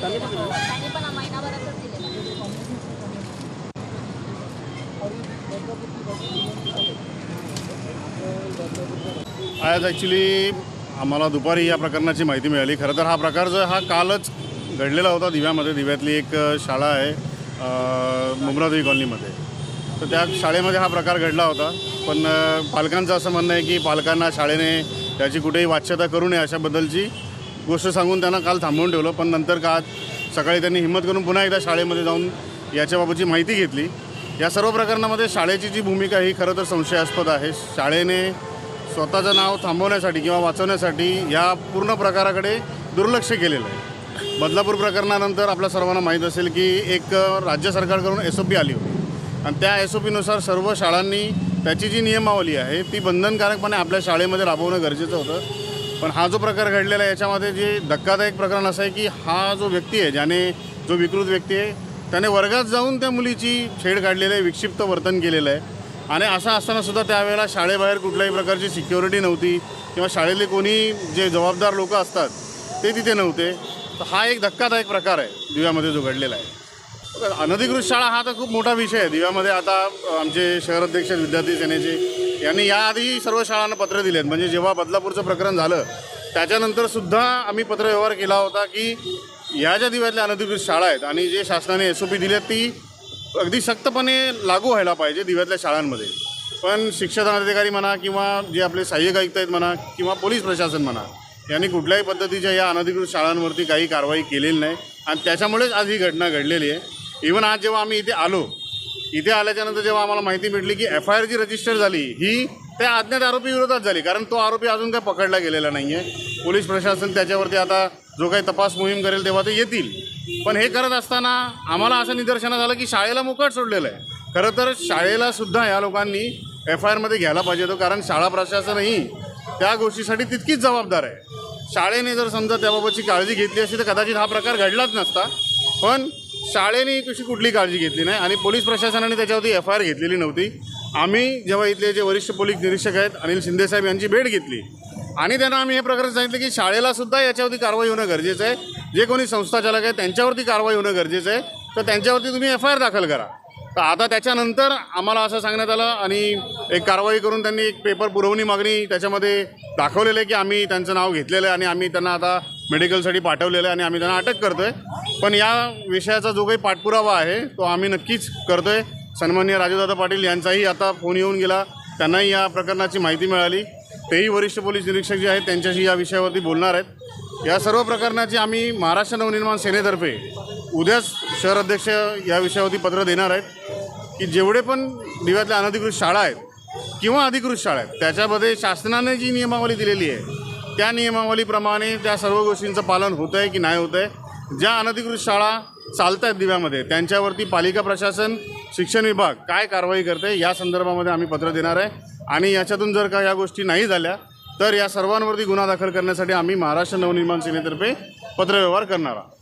त्यांनी पण महिनाभरातच आज ॲक्च्युली आम्हाला दुपारी या प्रकरणाची माहिती मिळाली. खरं तर हा प्रकार जो हा कालच घडलेला होता. दिव्यामध्ये दिव्यातली एक शाळा आहे मुमरादेवी कॉलनीमध्ये. तर त्या शाळेमध्ये हा प्रकार घडला होता. पण पालकांचं असं म्हणणं आहे की पालकांना शाळेने त्याची कुठेही वाच्यता करू नये अशाबद्दलची गोष्ट सांगून त्यांना काल थांबवून ठेवलं पण नंतर का सकाळी त्यांनी हिंमत करून पुन्हा एकदा शाळेमध्ये जाऊन याच्याबाबतची माहिती घेतली. या सर्व प्रकरणामध्ये शाळेची जी भूमिका ही खरं तर संशयास्पद आहे. शाळेने स्वतःचं नाव थांबवण्यासाठी किंवा वाचवण्यासाठी या पूर्ण प्रकाराकडे दुर्लक्ष केलेलं आहे. बदलापूर प्रकरणानंतर आपल्या सर्वांना माहीत असेल की एक राज्य सरकारकडून एस ओ पी आली होती. आणि त्या एस ओ पीनुसार सर्व शाळांनी त्याची जी नियमावली आहे ती बंधनकारकपणे आपल्या शाळेमध्ये राबवणं गरजेचं होतं. पण हा जो प्रकार घडलेला आहे याच्यामध्ये जे धक्कादायक प्रकरण असं आहे की हा जो व्यक्ती आहे ज्याने जो विकृत व्यक्ती आहे त्याने वर्गात जाऊन त्या मुलीची छेड काढलेली आहे विक्षिप्त वर्तन केलेलं आहे. आणि असं असतानासुद्धा त्यावेळेला शाळेबाहेर कुठल्याही प्रकारची सिक्युरिटी नव्हती किंवा शाळेतले कोणी जे जबाबदार लोक असतात ते तिथे नव्हते. तर हा एक धक्कादायक प्रकार आहे दिव्यामध्ये जो घडलेला आहे. अनधिकृत शाळा हा तर खूप मोठा विषय आहे. दिव्यामध्ये आता आमचे शहराध्यक्ष विद्यार्थी सेनेचे यांनी याआधी सर्व शाळांना पत्र दिलेत. म्हणजे जेव्हा बदलापूरचं प्रकरण झालं त्याच्यानंतर सुद्धा आम्ही पत्रव्यवहार केला होता की या ज्या दिव्यातल्या अनधिकृत शाळा आहेत आणि जे शासनाने एस ओ पी दिली ती अगदी सक्तपणे लागू व्हायला पाहिजे दिव्यातल्या शाळांमध्ये. पण शिक्षणाधिकारी म्हणा किंवा जे आपले सहाय्यक आयुक्त आहेत म्हणा किंवा पोलीस प्रशासन म्हणा यांनी कुठल्याही पद्धतीच्या या अनधिकृत शाळांवरती काही कारवाई केलेली नाही. आणि त्याच्यामुळेच आज ही घटना घडलेली आहे. इवन आज जेव्हा आम्ही इथे आलो इथे आल्याच्यानंतर जेव्हा आम्हाला माहिती भेटली की एफ आय आर जी रजिस्टर झाली ही त्या अज्ञात आरोपी विरोधात झाली. कारण तो आरोपी अजून काय पकडला गेलेला नाही आहे पोलीस प्रशासन त्याच्यावरती आता जो काही तपास मोहीम करेल तेव्हा ते येतील. पण हे करत असताना आम्हाला असं निदर्शनात आलं की शाळेला मुकट सोडलेलं आहे. खरं तर शाळेला सुद्धा या लोकांनी एफ आय आरमध्ये घ्यायला पाहिजे होतं कारण शाळा प्रशासनही त्या गोष्टीसाठी तितकीच जबाबदार आहे. शाळेने जर समजा त्याबाबतची काळजी घेतली असती तर कदाचित हा प्रकार घडलाच नसता. पण शाळेने कशी कुठली काळजी घेतली नाही आणि पोलीस प्रशासनाने त्याच्यावरती एफ आय आर घेतलेली नव्हती. आम्ही जेव्हा इथले जे वरिष्ठ पोलीस निरीक्षक आहेत अनिल शिंदेसाहेब यांची भेट घेतली. आणि त्यांना आम्ही हे प्रकरण सांगितलं की शाळेला सुद्धा याच्यावरती कारवाई होणं गरजेचं आहे. जे कोणी संस्थाचालक आहे त्यांच्यावरती कारवाई होणं गरजेचं आहे. तर त्यांच्यावरती तुम्ही एफ आय आर दाखल करा. तर आता त्याच्यानंतर आम्हाला असं सांगण्यात आलं आणि एक कारवाई करून त्यांनी एक पेपर पुरवणी मागणी त्याच्यामध्ये दाखवलेलं आहे की आम्ही त्यांचं नाव घेतलेलं आहे आणि आम्ही त्यांना आता मेडिकलसाठी पाठवलेलं आहे आणि आम्ही त्यांना अटक करतो आहे पण या विषयाचा जो काही पाठपुरावा आहे तो आम्ही नक्कीच करतो आहे सन्मान्य राजूदादा पाटील यांचाही आता फोन येऊन गेला. त्यांनाही या प्रकरणाची माहिती मिळाली. तेही वरिष्ठ पोलीस निरीक्षक जे आहेत त्यांच्याशी या विषयावरती बोलणार आहेत. या सर्व प्रकरणाची आम्ही महाराष्ट्र नवनिर्माण सेनेतर्फे उद्याच शहर अध्यक्ष या विषयावरती पत्र देणार आहेत. की जेवढे पण दिव्यातल्या अनधिकृत शाळा आहेत किंवा अधिकृत शाळा आहेत त्याच्यामध्ये शासनाने जी नियमावली दिलेली आहे त्या नियमावलीप्रमाणे त्या सर्व गोष्टींचं पालन होतं आहे की नाही होतं आहे ज्या अनधिकृत शाळा चालत आहेत दिव्यामध्ये त्यांच्यावरती पालिका प्रशासन शिक्षण विभाग काय कारवाई करते या संदर्भामध्ये आम्ही पत्र देणार आहे. आणि याच्यातून जर का या गोष्टी नाही झाल्या तर या सर्वांवरती गुन्हा दाखल करण्यासाठी आम्ही महाराष्ट्र नवनिर्माण सेनेतर्फे पत्रव्यवहार करणार आहोत.